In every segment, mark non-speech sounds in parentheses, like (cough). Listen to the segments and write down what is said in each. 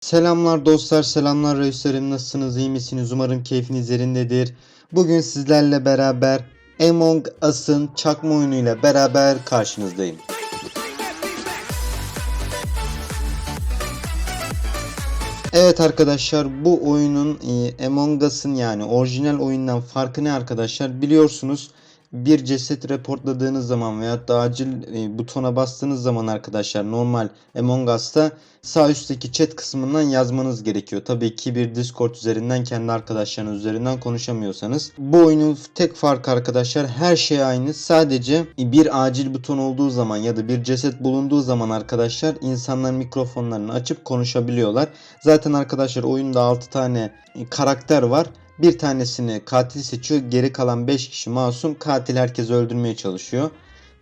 Selamlar dostlar, selamlar reislerim. Nasılsınız, iyi misiniz? Umarım keyfiniz yerindedir. Bugün sizlerle beraber Among Us'ın çakma oyunuyla beraber karşınızdayım. Evet arkadaşlar bu oyunun e, Among Us'ın yani orijinal oyundan farkı ne arkadaşlar? Biliyorsunuz bir ceset reportladığınız zaman veya da acil e, butona bastığınız zaman arkadaşlar normal Among Us'ta sağ üstteki chat kısmından yazmanız gerekiyor. Tabii ki bir Discord üzerinden kendi arkadaşlarınız üzerinden konuşamıyorsanız. Bu oyunun tek farkı arkadaşlar her şey aynı. Sadece bir acil buton olduğu zaman ya da bir ceset bulunduğu zaman arkadaşlar insanlar mikrofonlarını açıp konuşabiliyorlar. Zaten arkadaşlar oyunda 6 tane karakter var. Bir tanesini katil seçiyor. Geri kalan 5 kişi masum. Katil herkesi öldürmeye çalışıyor.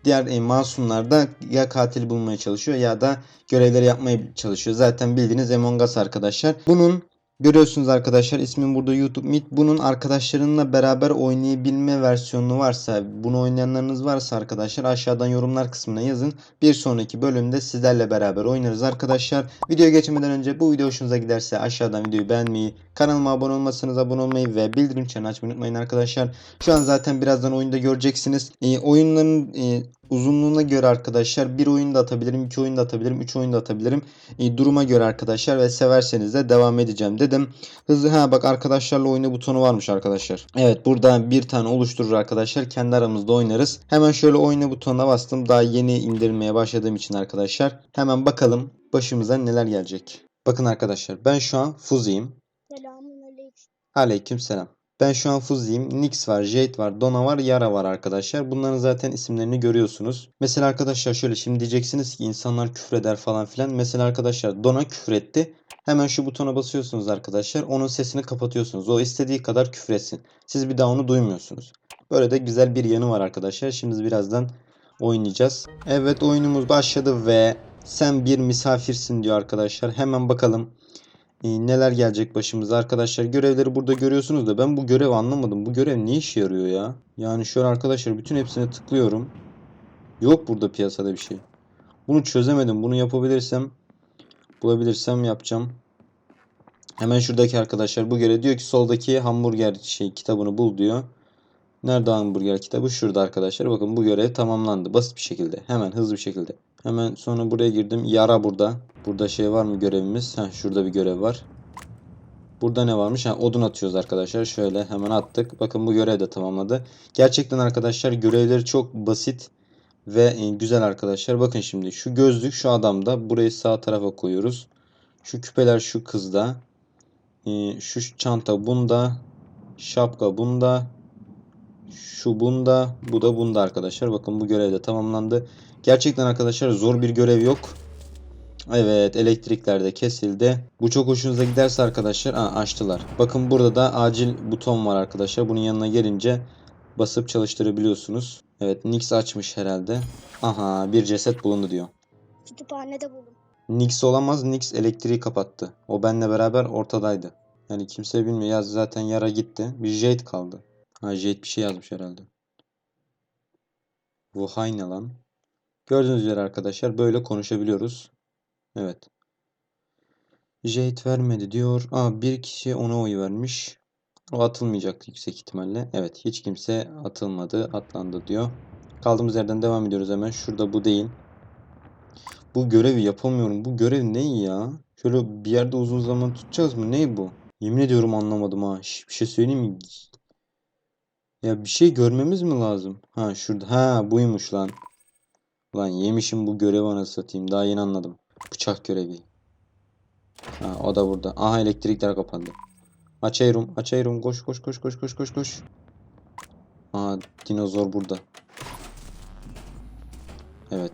Diğer e, masumlar da ya katil bulmaya çalışıyor ya da görevleri yapmaya çalışıyor. Zaten bildiğiniz Among Us arkadaşlar. Bunun görüyorsunuz arkadaşlar ismim burada YouTube Meet. Bunun arkadaşlarınla beraber oynayabilme versiyonu varsa, bunu oynayanlarınız varsa arkadaşlar aşağıdan yorumlar kısmına yazın. Bir sonraki bölümde sizlerle beraber oynarız arkadaşlar. Videoya geçmeden önce bu video hoşunuza giderse aşağıdan videoyu beğenmeyi, kanalıma abone olmasanız abone olmayı ve bildirim çanını açmayı unutmayın arkadaşlar. Şu an zaten birazdan oyunda göreceksiniz. E, oyunların e, uzunluğuna göre arkadaşlar bir oyun da atabilirim, iki oyun da atabilirim, üç oyun da atabilirim. E, duruma göre arkadaşlar ve severseniz de devam edeceğim dedim. Hızlı ha bak arkadaşlarla oyna butonu varmış arkadaşlar. Evet burada bir tane oluşturur arkadaşlar. Kendi aramızda oynarız. Hemen şöyle oyna butonuna bastım. Daha yeni indirmeye başladığım için arkadaşlar. Hemen bakalım başımıza neler gelecek. Bakın arkadaşlar ben şu an Fuzi'yim. Selamun aleyküm. Aleyküm selam. Ben şu an Fuzi'yim. Nix var, Jade var, Dona var, Yara var arkadaşlar. Bunların zaten isimlerini görüyorsunuz. Mesela arkadaşlar şöyle şimdi diyeceksiniz ki insanlar küfreder falan filan. Mesela arkadaşlar Dona küfretti. Hemen şu butona basıyorsunuz arkadaşlar. Onun sesini kapatıyorsunuz. O istediği kadar küfretsin. Siz bir daha onu duymuyorsunuz. Böyle de güzel bir yanı var arkadaşlar. Şimdi birazdan oynayacağız. Evet oyunumuz başladı ve sen bir misafirsin diyor arkadaşlar. Hemen bakalım neler gelecek başımıza arkadaşlar. Görevleri burada görüyorsunuz da ben bu görevi anlamadım. Bu görev ne işe yarıyor ya? Yani şöyle arkadaşlar bütün hepsine tıklıyorum. Yok burada piyasada bir şey. Bunu çözemedim. Bunu yapabilirsem bulabilirsem yapacağım. Hemen şuradaki arkadaşlar bu görev diyor ki soldaki hamburger şey kitabını bul diyor. Nerede hamburger kitabı? Şurada arkadaşlar. Bakın bu görev tamamlandı. Basit bir şekilde. Hemen hızlı bir şekilde. Hemen sonra buraya girdim. Yara burada. Burada şey var mı görevimiz? Ha şurada bir görev var. Burada ne varmış? Ha odun atıyoruz arkadaşlar. Şöyle hemen attık. Bakın bu görev de tamamladı. Gerçekten arkadaşlar görevleri çok basit ve e, güzel arkadaşlar. Bakın şimdi şu gözlük şu adamda. Burayı sağ tarafa koyuyoruz. Şu küpeler şu kızda. E, Şu çanta bunda. Şapka bunda. Şu bunda. Bu da bunda arkadaşlar. Bakın bu görev de tamamlandı. Gerçekten arkadaşlar zor bir görev yok. Evet elektrikler de kesildi. Bu çok hoşunuza giderse arkadaşlar Aa, açtılar. Bakın burada da acil buton var arkadaşlar. Bunun yanına gelince basıp çalıştırabiliyorsunuz. Evet Nix açmış herhalde. Aha bir ceset bulundu diyor. Kütüphanede buldum. Nix olamaz. Nix elektriği kapattı. O benle beraber ortadaydı. Yani kimse bilmiyor. Ya zaten yara gitti. Bir Jade kaldı. Ha Jade bir şey yazmış herhalde. Vuhay ne lan? Gördüğünüz üzere arkadaşlar böyle konuşabiliyoruz. Evet. Jade vermedi diyor. Aa bir kişi ona oy vermiş. O atılmayacak yüksek ihtimalle. Evet hiç kimse atılmadı. Atlandı diyor. Kaldığımız yerden devam ediyoruz hemen. Şurada bu değil. Bu görevi yapamıyorum. Bu görev ne ya? Şöyle bir yerde uzun zaman tutacağız mı? Ne bu? Yemin ediyorum anlamadım ha. Şş, bir şey söyleyeyim mi? Ya bir şey görmemiz mi lazım? Ha şurada. Ha buymuş lan. Lan yemişim bu görevi anasını satayım. Daha yeni anladım. Bıçak görevi. Ha o da burada. Aha elektrikler kapandı. Açıyorum, açıyorum. Koş koş koş koş koş koş koş. Aha dinozor burada. Evet.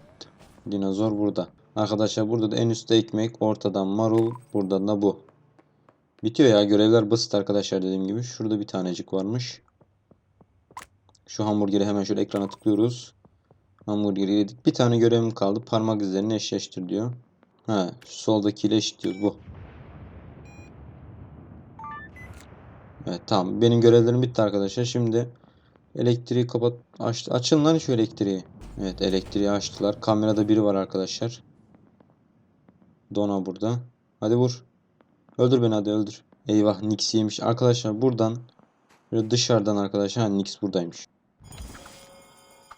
Dinozor burada. Arkadaşlar burada da en üstte ekmek, ortadan marul, burada da bu. Bitiyor ya görevler basit arkadaşlar dediğim gibi. Şurada bir tanecik varmış. Şu hamburgeri hemen şöyle ekrana tıklıyoruz. Hamburgeri yedik. Bir tane görevim kaldı. Parmak izlerini eşleştir diyor. Ha, şu soldakiyle eşitliyoruz bu. Evet tamam. Benim görevlerim bitti arkadaşlar. Şimdi elektriği kapat aç, açın lan şu elektriği. Evet elektriği açtılar. Kamerada biri var arkadaşlar. Dona burada. Hadi vur. Öldür beni hadi öldür. Eyvah Nix yemiş. Arkadaşlar buradan böyle dışarıdan arkadaşlar ha, Nix buradaymış.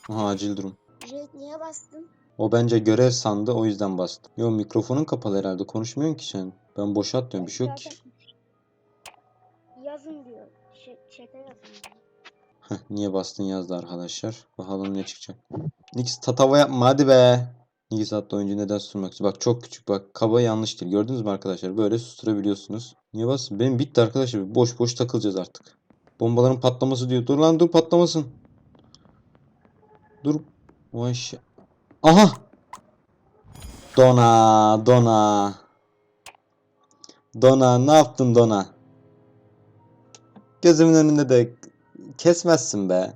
Aha acil durum. Jet niye bastın? O bence görev sandı o yüzden bastı. Yo mikrofonun kapalı herhalde konuşmuyorsun ki sen. Ben boşa atıyorum bir şey yok ki. Yazın diyor. Ş chat'e yazın diyor. Heh, niye bastın yazdı arkadaşlar. Bakalım ne çıkacak. Nix tatava yapma hadi be. Nix adlı oyuncu neden susturmak istiyor? Bak çok küçük bak. Kaba yanlış değil. Gördünüz mü arkadaşlar? Böyle susturabiliyorsunuz. Niye bastın? Benim bitti arkadaşlar. Boş boş takılacağız artık. Bombaların patlaması diyor. Dur lan dur patlamasın. Dur. Vay. Aha. Dona. Dona. Dona ne yaptın Dona? Gözümün önünde de kesmezsin be.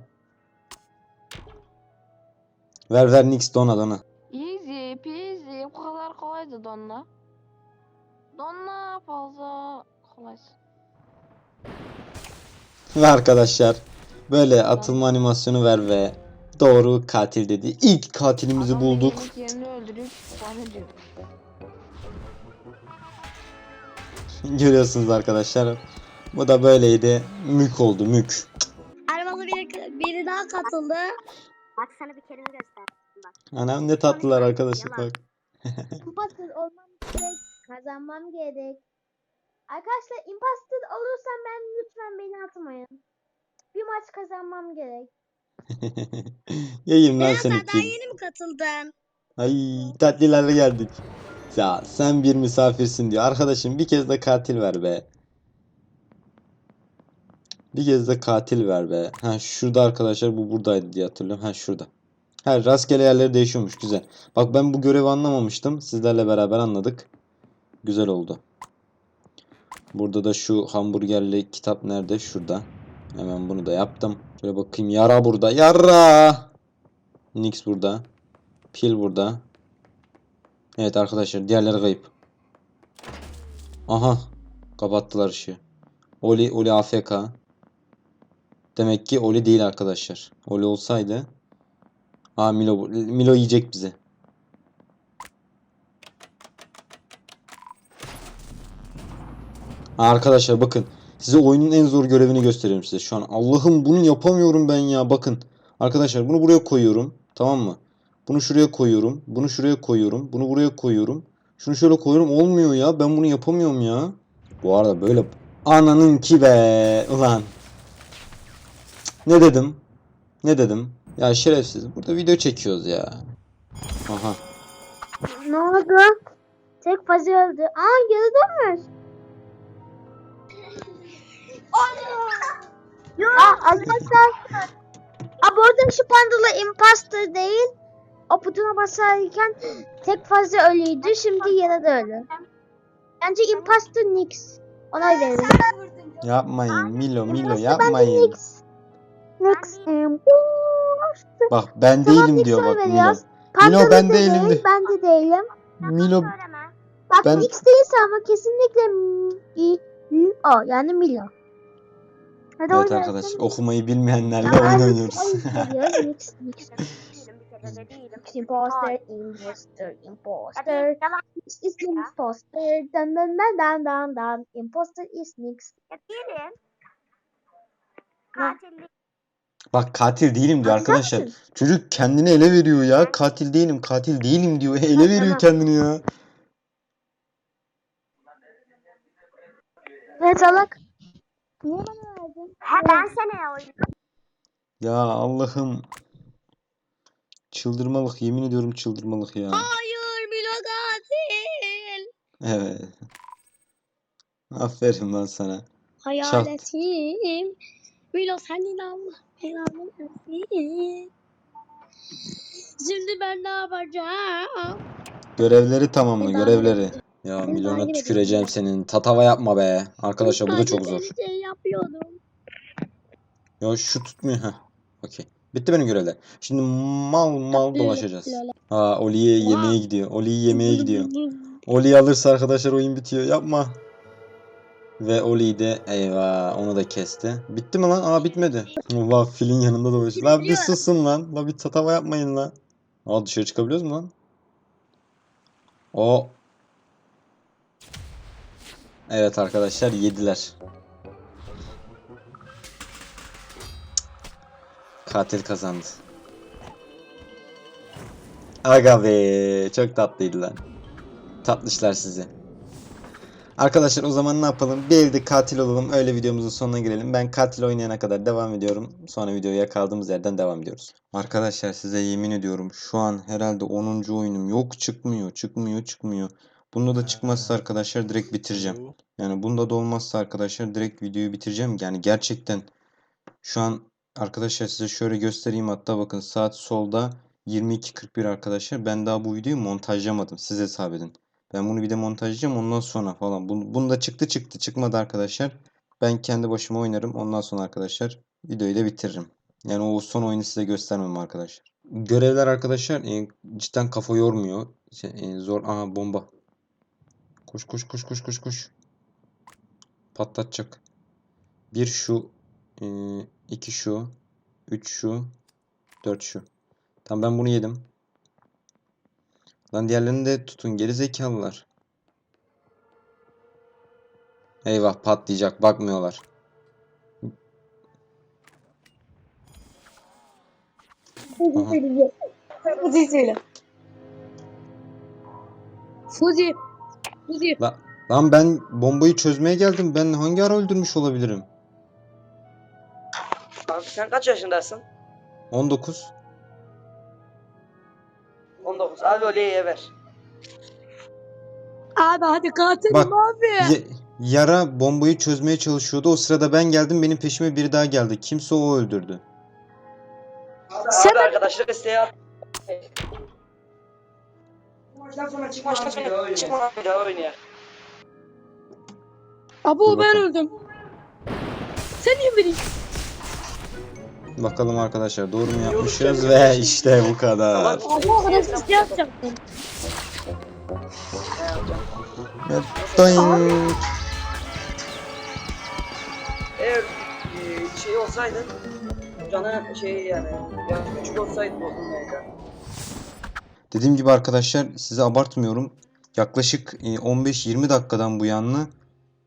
Ver ver Nix Dona Dona. Easy peasy. Bu kadar kolaydı Donna. Donna fazla kolay. Ve arkadaşlar böyle atılma animasyonu ver ve doğru katil dedi. İlk katilimizi Adam bulduk. yerini öldürüp zannediyor. Görüyorsunuz arkadaşlar. Bu da böyleydi. Mük oldu mük. Aramada biri, biri daha katıldı. Bak sana bir kelime göster. Anam ne tatlılar arkadaşlar bak. (laughs) Imposter olmam gerek. Kazanmam gerek. Arkadaşlar imposter olursam ben lütfen beni atmayın. Bir maç kazanmam gerek. (laughs) Yiyeyim lan seni sen daha yeni mi katıldın? Ay tatlılara geldik. Ya sen bir misafirsin diyor. Arkadaşım bir kez de katil ver be. Bir kez de katil ver be. Ha şurada arkadaşlar bu buradaydı diye hatırlıyorum. Ha şurada. Ha rastgele yerleri değişiyormuş güzel. Bak ben bu görevi anlamamıştım. Sizlerle beraber anladık. Güzel oldu. Burada da şu hamburgerli kitap nerede? Şurada. Hemen bunu da yaptım. Şöyle bakayım. Yara burada. Yara! Nix burada. Pil burada. Evet arkadaşlar diğerleri kayıp. Aha. Kapattılar ışığı. Oli, Oli AFK. Demek ki Oli değil arkadaşlar. Oli olsaydı. Aa Milo, Milo yiyecek bizi. Arkadaşlar bakın. Size oyunun en zor görevini gösteriyorum size şu an. Allah'ım bunu yapamıyorum ben ya. Bakın. Arkadaşlar bunu buraya koyuyorum. Tamam mı? Bunu şuraya koyuyorum. Bunu şuraya koyuyorum. Bunu buraya koyuyorum. Şunu şöyle koyuyorum. Olmuyor ya. Ben bunu yapamıyorum ya. Bu arada böyle ananın ki be. Ulan. Ne dedim? Ne dedim? Ya şerefsiz. Burada video çekiyoruz ya. Aha. Ne oldu? Tek fazla öldü. Aa geri dönmüş. Aa arkadaşlar. Aa bu arada şu pandalı imposter değil. O butona basarken tek fazla ölüydü. Şimdi yine de ölü. Bence imposter Nix. Ona verelim. Yapmayın. Milo Milo yapmayın. Nix. Nix imposter. Bak ben Tamam, değilim Nix diyor bak Milo. Milo ben da değilim değil, de. Ben de değilim. Milo. Bak Ben- Nix değilse ama kesinlikle M- I- o yani Milo. Hadi Evet oynayalım. arkadaşlar okumayı bilmeyenlerle Aa, oyun oynuyoruz. imposter, imposter, Hadi imposter. is imposter. Dan dan dan dan dan dan. Imposter is Nix. ya değilim. Bak katil değilim diyor arkadaşlar. Çocuk kendini ele veriyor ya. Katil değilim, katil değilim diyor. Ele veriyor kendini ya. Evet salak. Niye bana? Ha ben sana oynadım. Ya Allah'ım. Çıldırmalık. Yemin ediyorum çıldırmalık ya. Hayır Milo katil. Evet. Aferin lan sana. Hayaletim. Milo senin Allah belanı versin. Şimdi ben ne yapacağım? Görevleri tamamla görevleri. Ya milyona tüküreceğim senin. Tatava yapma be. Arkadaşlar bu da çok zor. bir şey yapıyordum. Ya şu tutmuyor. Heh. Okey. Bitti benim görevler. Şimdi mal mal dolaşacağız. Aa Oli'ye yemeğe gidiyor. Oli'yi yemeğe gidiyor. (laughs) Oli'yi alırsa arkadaşlar oyun bitiyor. Yapma. Ve Oli'yi de eyvah onu da kesti. Bitti mi lan? Aa bitmedi. Allah filin yanında dolaşıyor. Lan bir susun lan. La bir tatava yapmayın lan. Aa dışarı çıkabiliyoruz mu lan? O. Evet arkadaşlar yediler. Katil kazandı. Aga be çok tatlıydı lan. Tatlışlar sizi. Arkadaşlar o zaman ne yapalım? Bir elde katil olalım. Öyle videomuzun sonuna girelim. Ben katil oynayana kadar devam ediyorum. Sonra videoya kaldığımız yerden devam ediyoruz. Arkadaşlar size yemin ediyorum şu an herhalde 10. oyunum. Yok çıkmıyor, çıkmıyor, çıkmıyor. Bunda da çıkmazsa arkadaşlar direkt bitireceğim. Yani bunda da olmazsa arkadaşlar direkt videoyu bitireceğim. Yani gerçekten şu an arkadaşlar size şöyle göstereyim hatta bakın saat solda 22.41 arkadaşlar. Ben daha bu videoyu montajlamadım. Siz hesap edin. Ben bunu bir de montajlayacağım ondan sonra falan. Bunu, bunu da çıktı çıktı çıkmadı arkadaşlar. Ben kendi başıma oynarım. Ondan sonra arkadaşlar videoyu da bitiririm. Yani o son oyunu size göstermem arkadaşlar. Görevler arkadaşlar e, cidden kafa yormuyor. E, zor. Aha bomba. Koş koş koş koş koş koş. Patlatacak. Bir şu. E, iki şu. Üç şu. Dört şu. Tamam ben bunu yedim. Lan diğerlerini de tutun geri zekalılar. Eyvah patlayacak bakmıyorlar. Aha. Fuzi söyle. Fuzi. Fuzi. Lan ben bombayı çözmeye geldim. Ben hangi ara öldürmüş olabilirim? Abi sen kaç yaşındasın? 19. 19. Abi Oli'ye ver. Abi hadi katilim Bak. abi. Ye- yara bombayı çözmeye çalışıyordu. O sırada ben geldim. Benim peşime biri daha geldi. Kimse o öldürdü. Sen Abi arkadaşlık isteği at. Maçtan sonra çıkma çıkma bir daha oynayalım. Abo Dur ben bakalım. öldüm. Sen niye beni? Bakalım arkadaşlar doğru mu yapmışız ve (laughs) işte bu kadar. Abo o kadar siz yapacaktın. Doink. Eğer e, şey olsaydı cana şey yani ya küçük olsaydı bozulmayacak. Dediğim gibi arkadaşlar size abartmıyorum. Yaklaşık e, 15-20 dakikadan bu yanlı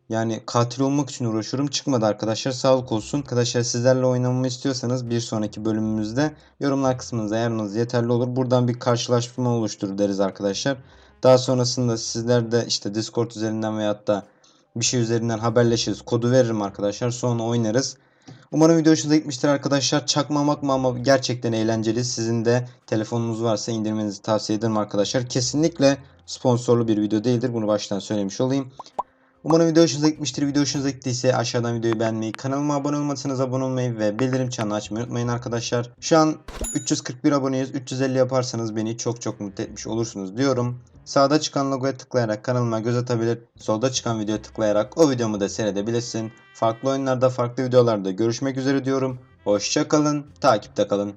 yani katil olmak için uğraşıyorum. Çıkmadı arkadaşlar. Sağlık olsun. Arkadaşlar sizlerle oynamamı istiyorsanız bir sonraki bölümümüzde yorumlar kısmınıza ayarınız yeterli olur. Buradan bir karşılaşma oluşturur deriz arkadaşlar. Daha sonrasında sizler de işte Discord üzerinden veyahut da bir şey üzerinden haberleşiriz. Kodu veririm arkadaşlar. Sonra oynarız. Umarım video hoşunuza gitmiştir arkadaşlar. Çakmamak mı ama gerçekten eğlenceli. Sizin de telefonunuz varsa indirmenizi tavsiye ederim arkadaşlar. Kesinlikle sponsorlu bir video değildir. Bunu baştan söylemiş olayım. Umarım video hoşunuza gitmiştir. Video hoşunuza gittiyse aşağıdan videoyu beğenmeyi, kanalıma abone olmadıysanız abone olmayı ve bildirim çanını açmayı unutmayın arkadaşlar. Şu an 341 aboneyiz. 350 yaparsanız beni çok çok mutlu etmiş olursunuz diyorum. Sağda çıkan logoya tıklayarak kanalıma göz atabilir. Solda çıkan videoya tıklayarak o videomu da seyredebilirsin. Farklı oyunlarda, farklı videolarda görüşmek üzere diyorum. Hoşça kalın, takipte kalın.